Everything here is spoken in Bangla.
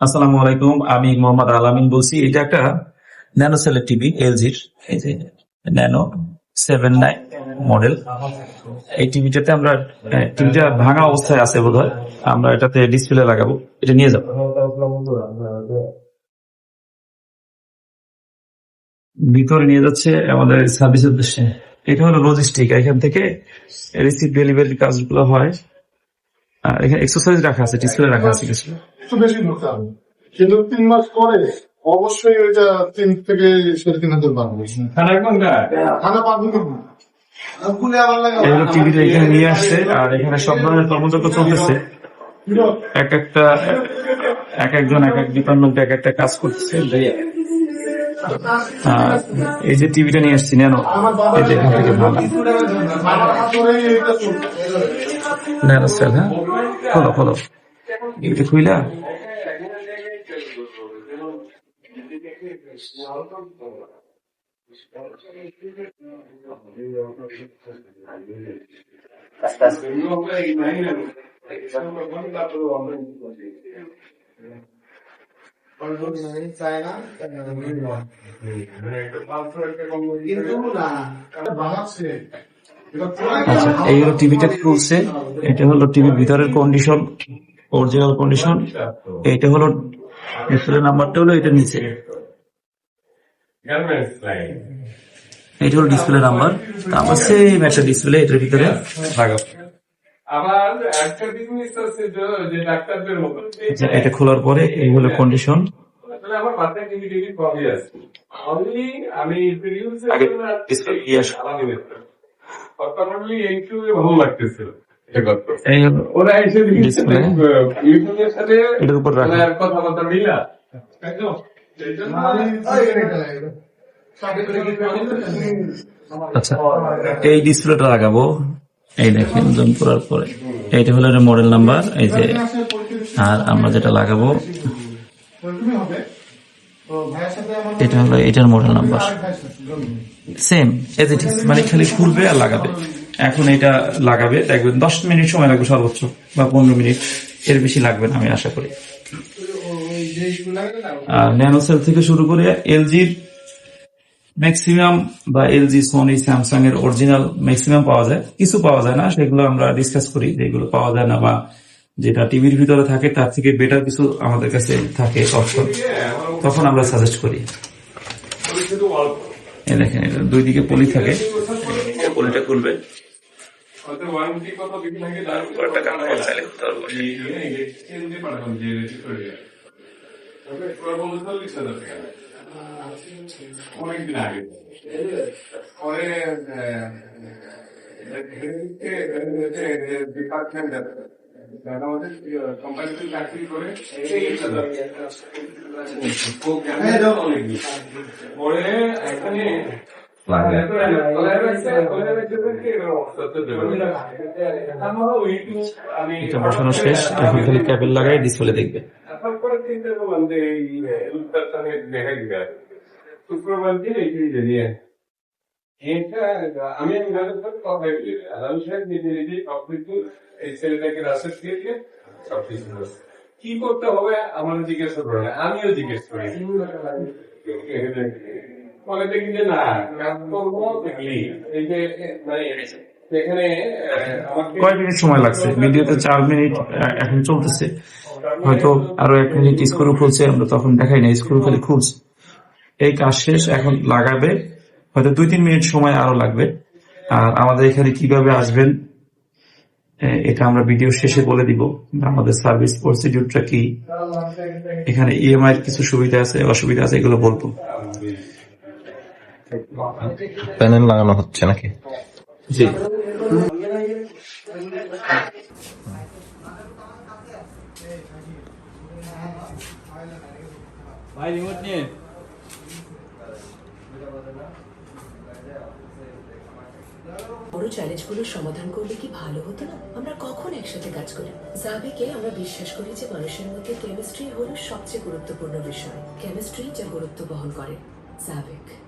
আসসালামু আলাইকুম, আমি মোহাম্মদ আলামিন বলছি। এটা একটা ন্যানো সেলের টিভি এলজির ন্যানো সেভেন নাইন মডেল এই টিভিটাতে আমরা টিভিটা ভাঙা অবস্থায় আছে বোধ আমরা এটাতে ডিসপ্লে লাগাবো। এটা নিয়ে যাব ভিতরে নিয়ে যাচ্ছে আমাদের সার্ভিস উদ্দেশ্যে। এটা হলো লজিস্টিক এখান থেকে রিসিভ ডেলিভারির কাজগুলো হয়। আর এখানে এক্সারসাইজ রাখা আছে ডিসপ্লে রাখা আছে কিছু। একটু বেশি ঢুকতে হবে। কিন্তু তিন মাস পরে অবশ্যই ওইটা তিন থেকে সাড়ে তিন হাজার বাড়বে। খানা পাবো না ভুলে এগুলো টিভিটা এখানে নিয়ে আসছে আর এখানে সব ধরনের কর্মযজ্ঞ চলতেছে। এক একটা এক একজন এক এক ডিপার্টমেন্টে এক একটা কাজ করতেছে। এই যে টিভিটা নিয়ে আসছি নেন। এখান থেকে ভালো। আমার হাতরেই এটা চলছে। নেন স্যার হ্যাঁ? খোলো খোলো। খুইলা আচ্ছা এই হলো টিভিটা খুলছে এটা হলো টিভির ভিতরের কন্ডিশন অরিজিনাল কন্ডিশন এইটা হলো ডিসপ্লে নাম্বারটা হলো এটা নিচে। এটা হলো ডিসপ্লে নাম্বার তারপর সেম একটা ডিসপ্লে এটার ভিতরে। লাগাবো আবার একটা জিনিস আছে যে- যে ডাক্তারদের মতো। আচ্ছা, এটা খোলার পরে এই হলো কন্ডিশন আমার মাথায় টিভি টিভি কমই আছে। অনলি আমি আগে ভালো লাগতেছিল। এটার উপর রাখো। কথাবার্তা মিলা জন্য আচ্ছা এই ডিসপ্লেটা লাগাবো। এই দেখেন জুম করার পরে। এইটা হলো মডেল নাম্বার এই যে আর আমরা যেটা লাগাবো হবে তো ভাইয়ের সাথে আমার এটা হলো এটার model number same as it is মানে খালি খুলবে আর লাগাবে। এখন এটা লাগাবে, দেখবেন দশ মিনিট সময় লাগবে সর্বোচ্চ, বা পনেরো মিনিট। এর বেশি লাগবে না, আমি আশা করি। ন্যানোসেল থেকে শুরু করে এলজির ম্যাক্সিমাম বা এলজি সোনি স্যামসাং এর অরিজিনাল ম্যাক্সিমাম পাওয়া যায়। কিছু পাওয়া যায় না, সেগুলো আমরা ডিসকাস করি যেগুলো পাওয়া যায় না বা যেটা টিভির ভিতরে থাকে তার থেকে বেটার কিছু আমাদের কাছে থাকে অপশন তখন আমরা সাজেস্ট করি শুধু অল্প দেখেন এটা দুই দিকে পলি থাকে পলিটা খুলবে অনেকদিন আগে পরে ডিপার্টমেন্ট আমাদের কোম্পানিতে চাকরি করে তেইশ হাজার অনেকদিন পরে এখানে এটা বসানো শেষ এখন খালি ক্যাবেল লাগাই ডিসপ্লে দেখবে শুক্রবার দিন এই এটা আমি বলি। সাহেব নিজে নিজে সবকিছু এই ছেলেটাকে রাস্তা দিয়ে দিয়ে সবকিছু কি করতে হবে আমার করে, আমিও জিজ্ঞেস করি। দেখি যে না এই যে মানে এখানে কয় মিনিট সময় লাগছে ভিডিওতে চার মিনিট এখন চলতেছে। হয়তো আরও এক মিনিট স্ক্রু খুলছে, আমরা তখন দেখাই না স্ক্রু খালি খুলছে। এই কাজ শেষ, এখন লাগাবে। হয়তো দুই তিন মিনিট সময় আরও লাগবে। আর আমাদের এখানে কীভাবে আসবেন এটা আমরা ভিডিও শেষে বলে দিব। আমাদের সার্ভিস প্রসিডিউরটা কি? এখানে ইএমআই এর কিছু সুবিধা আছে অসুবিধা আছে এগুলো বলব। প্যানেল লাগানো হচ্ছে নাকি? জি। বড় চ্যালেঞ্জগুলোর সমাধান করলে কি ভালো হতো না? আমরা কখন একসাথে কাজ করি? জাবিকে আমরা বিশ্বাস করি যে মানুষের মধ্যে কেমিস্ট্রি হলো সবচেয়ে গুরুত্বপূর্ণ বিষয়। কেমিস্ট্রি যা গুরুত্ব বহন করে, জাবিক।